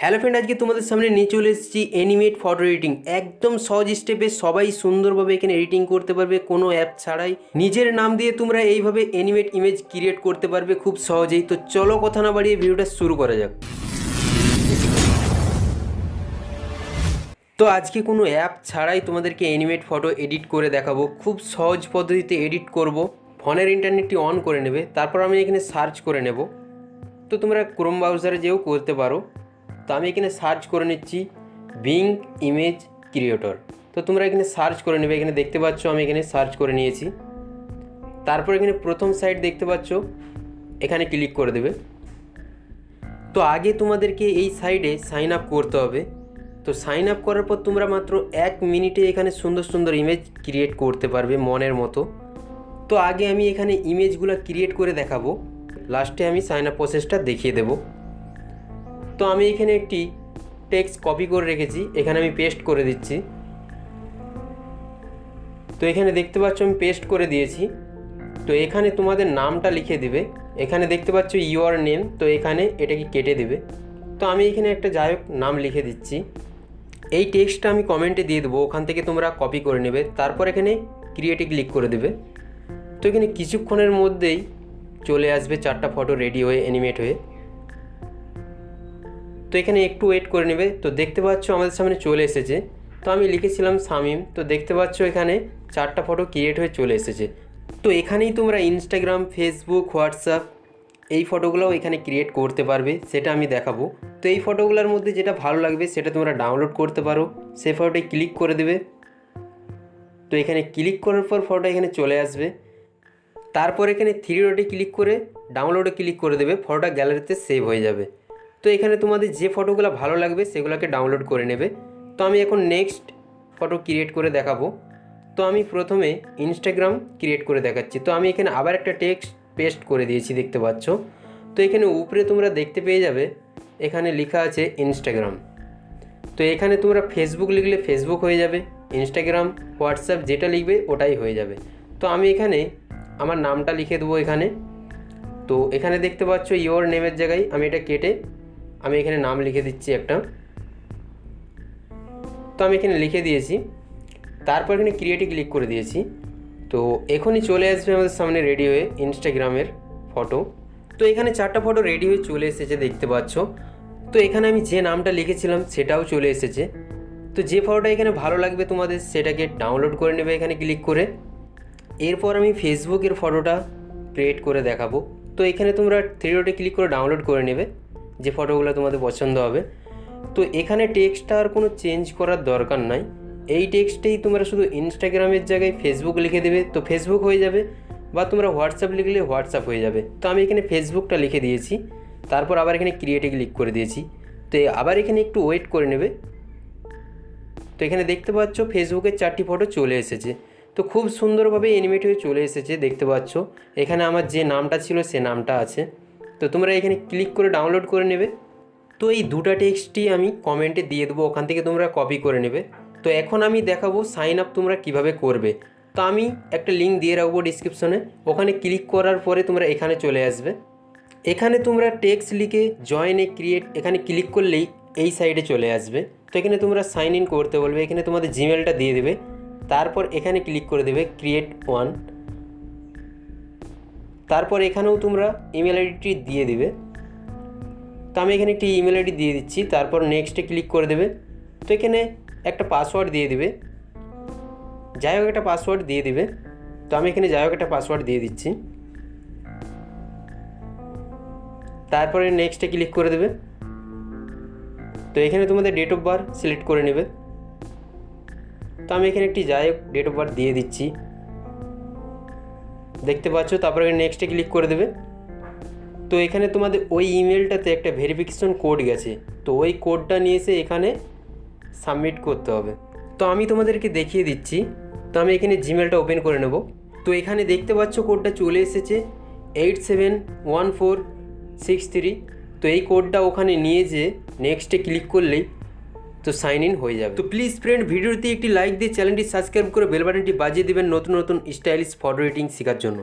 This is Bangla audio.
হ্যালো ফ্রেন্ড আজকে তোমাদের সামনে নিয়ে চলে এসেছি অ্যানিমেট ফটো এডিটিং একদম সহজ স্টেপে সবাই সুন্দরভাবে এখানে এডিটিং করতে পারবে, কোনো অ্যাপ ছাড়াই। নিজের নাম দিয়ে তোমরা এইভাবে অ্যানিমেট ইমেজ ক্রিয়েট করতে পারবে খুব সহজেই। তো চলো কথা না বাড়িয়ে ভিডিওটা শুরু করা যাক। তো আজকে কোনো অ্যাপ ছাড়াই তোমাদেরকে অ্যানিমেট ফটো এডিট করে দেখাবো। খুব সহজ পদ্ধতিতে এডিট করব। ফোনের ইন্টারনেটটি অন করে নেবে। তারপর আমি এখানে সার্চ করে নেব। তো তোমরা ক্রোম ব্রাউজারে যেও করতে পারো। তো আমি এখানে সার্চ করে নিচ্ছি বিং ইমেজ ক্রিয়েটর তো তোমরা এখানে সার্চ করে নেবে, এখানে দেখতে পাচ্ছ আমি এখানে সার্চ করে নিয়েছি। তারপর এখানে প্রথম সাইট দেখতে পাচ্ছ, এখানে ক্লিক করে দেবে। তো আগে তোমাদেরকে এই সাইডে সাইন আপ করতে হবে। তো সাইন আপ করার পর তোমরা মাত্র এক মিনিটে এখানে সুন্দর সুন্দর ইমেজ ক্রিয়েট করতে পারবে মনের মতো। তো আগে আমি এখানে ইমেজগুলো ক্রিয়েট করে দেখাবো। লাস্টে আমি সাইন আপ প্রসেসটা দেখিয়ে দেবো। তো আমি এখানে একটি টেক্সট কপি করে রেখেছি, এখানে আমি পেস্ট করে দিচ্ছি। তো এখানে দেখতে পাচ্ছ আমি পেস্ট করে দিয়েছি। তো এখানে তোমাদের নামটা লিখে দিবে। এখানে দেখতে পাচ্ছ ইউর নেম তো এখানে এটাকে কেটে দেবে। তো আমি এখানে একটা যাই হোক নাম লিখে দিচ্ছি। এই টেক্সটটা আমি কমেন্টে দিয়ে দেবো, ওখান থেকে তোমরা কপি করে নেবে। তারপর এখানে ক্রিয়েটে ক্লিক করে দেবে। তো এখানে কিছুক্ষণের মধ্যেই চলে আসবে চারটা ফটো রেডি হয়ে অ্যানিমেট হয়ে। এখানে একটু ওয়েট করে নেবে। তো দেখতে পাচ্ছ আমাদের সামনে চলে এসেছে। তো আমি লিখেছিলাম সামিম। তো দেখতে পাচ্ছ এখানে চারটা ফটো ক্রিয়েট হয়ে চলে এসেছে। তো এখানেই তোমরা ইনস্টাগ্রাম ফেসবুক হোয়াটসঅ্যাপ এই ফটোগুলোও এখানে ক্রিয়েট করতে পারবে। সেটা আমি দেখাবো। তো এই ফটোগুলোর মধ্যে যেটা ভালো লাগবে, সেটা তোমরা ডাউনলোড করতে পারো। সেই ফটোটি ক্লিক করে দেবে। তো এখানে ক্লিক করার পর ফটোটা এখানে চলে আসবে। তারপর এখানে থ্রি ডটে ক্লিক করে ডাউনলোডে ক্লিক করে দেবে। ফটোটা গ্যালারিতে সেভ হয়ে যাবে। তো এখানে তোমাদের যে ফটোগুলো ভালো লাগবে সেগুলোকে ডাউনলোড করে নেবে। তো আমি এখন নেক্সট ফটো ক্রিয়েট করে দেখাবো। তো আমি প্রথমে ইনস্টাগ্রাম ক্রিয়েট করে দেখাচ্ছি। তো আমি এখানে আবার একটা টেক্সট পেস্ট করে দিয়েছি দেখতে পাচ্ছ। তো এখানে উপরে তোমরা দেখতে পেয়ে যাবে, এখানে লেখা আছে ইনস্টাগ্রাম তো এখানে তোমরা ফেসবুক লিখলে ফেসবুক হয়ে যাবে ইনস্টাগ্রাম হোয়াটসঅ্যাপ যেটা লিখবে ওটাই হয়ে যাবে। তো আমি এখানে আমার নামটা লিখে দেবো এখানে। তো এখানে দেখতে পাচ্ছ ইওর নেমের জায়গায় আমি এটা কেটে আমি এখানে নাম লিখে দিচ্ছি একটা। তো আমি এখানে লিখে দিয়েছি। তারপর এখানে ক্রিয়েটে ক্লিক করে দিয়েছি। তো এখনই চলে আসবে আমাদের সামনে রেডি হয়ে ইনস্টাগ্রামের ফটো তো এখানে চারটা ফটো রেডি হয়ে চলে এসেছে দেখতে পাচ্ছ। তো এখানে আমি যে নামটা লিখেছিলাম সেটাও চলে এসেছে। তো যে ফটোটা এখানে ভালো লাগবে তোমাদের সেটাকে ডাউনলোড করে নেবে এখানে ক্লিক করে। এরপর আমি ফেসবুকের ফটোটা ক্রিয়েট করে দেখাবো। তো এখানে তোমরা থ্রি ক্লিক করে ডাউনলোড করে নেবে। যে ফটোগুলো তোমাদের পছন্দ হবে। তো এখানে টেক্সটটা আর কোনো চেঞ্জ করার দরকার নাই। এই টেক্সটেই তোমরা শুধু ইনস্টাগ্রামের জায়গায় ফেসবুক লিখে দেবে। তো ফেসবুক হয়ে যাবে বা তোমরা হোয়াটসঅ্যাপ লিখলে হোয়াটসঅ্যাপ হয়ে যাবে। তো আমি এখানে ফেসবুকটা লিখে দিয়েছি। তারপর আবার এখানে ক্রিয়েটে ক্লিক করে দিয়েছি। তো আবার এখানে একটু ওয়েট করে নেবে। তো এখানে দেখতে পাচ্ছ ফেসবুকের চারটি ফটো চলে এসেছে। তো খুব সুন্দরভাবে অ্যানিমেট হয়ে চলে এসেছে দেখতে পাচ্ছ। এখানে আমার যে নামটা ছিল সে নামটা আছে। তো তোমরা এখানে ক্লিক করে ডাউনলোড করে নেবে। তো এই দুটা টেক্সটই আমি কমেন্টে দিয়ে দেবো, ওখান থেকে তোমরা কপি করে নেবে। তো এখন আমি দেখাবো সাইন আপ তোমরা কীভাবে করবে। তো আমি একটা লিঙ্ক দিয়ে রাখব ডিসক্রিপশনে ওখানে ক্লিক করার পরে তোমরা এখানে চলে আসবে। এখানে তোমরা টেক্সট লিখে জয়েন এ ক্রিয়েট এখানে ক্লিক করলেই এই সাইডে চলে আসবে। তো এখানে তোমরা সাইন ইন করতে বলবে, এখানে তোমাদের জিমেলটা দিয়ে দেবে। তারপর এখানে ক্লিক করে দেবে ক্রিয়েট ওয়ান তারপর এখানেও তোমরা ইমেল আইডিটি দিয়ে দিবে। তো আমি এখানে একটি ইমেল আইডি দিয়ে দিচ্ছি, তারপর নেক্সটে ক্লিক করে দেবে। তো এখানে একটা পাসওয়ার্ড দিয়ে দিবে। যাই হোক, একটা পাসওয়ার্ড দিয়ে দিবে। তো আমি এখানে যাই হোক, একটা পাসওয়ার্ড দিয়ে দিচ্ছি। তারপরে নেক্সটে ক্লিক করে দেবে। তো এখানে তোমাদের ডেট অফ বার্থ সিলেক্ট করে নেবে। তো আমি এখানে একটি যাই হোক ডেট অফ বার্থ দিয়ে দিচ্ছি। দেখতে পাচ্ছ, তারপরে নেক্সটে ক্লিক করে দেবে। তো এখানে তোমাদের ওই ইমেলটাতে একটা ভেরিফিকেশন কোড গেছে। তো ওই কোডটা নিয়ে এসে এখানে সাবমিট করতে হবে। তো আমি তোমাদেরকে দেখিয়ে দিচ্ছি। তো আমি এখানে জিমেলটা ওপেন করে নেব। তো এখানে দেখতে পাচ্ছ কোডটা চলে এসেছে eight seven one four six three তো এই কোডটা ওখানে নিয়ে যে নেক্সটে ক্লিক করলেই তো সাইন ইন হয়ে যাবে। তো প্লিজ ফ্রেন্ড ভিডিওতে একটি লাইক দিয়ে চ্যানেলটি সাবস্ক্রাইব করে বেল বাটনটি বাজিয়ে দেবেন নতুন নতুন স্টাইলিশ ফটো এডিটিং শেখার জন্য।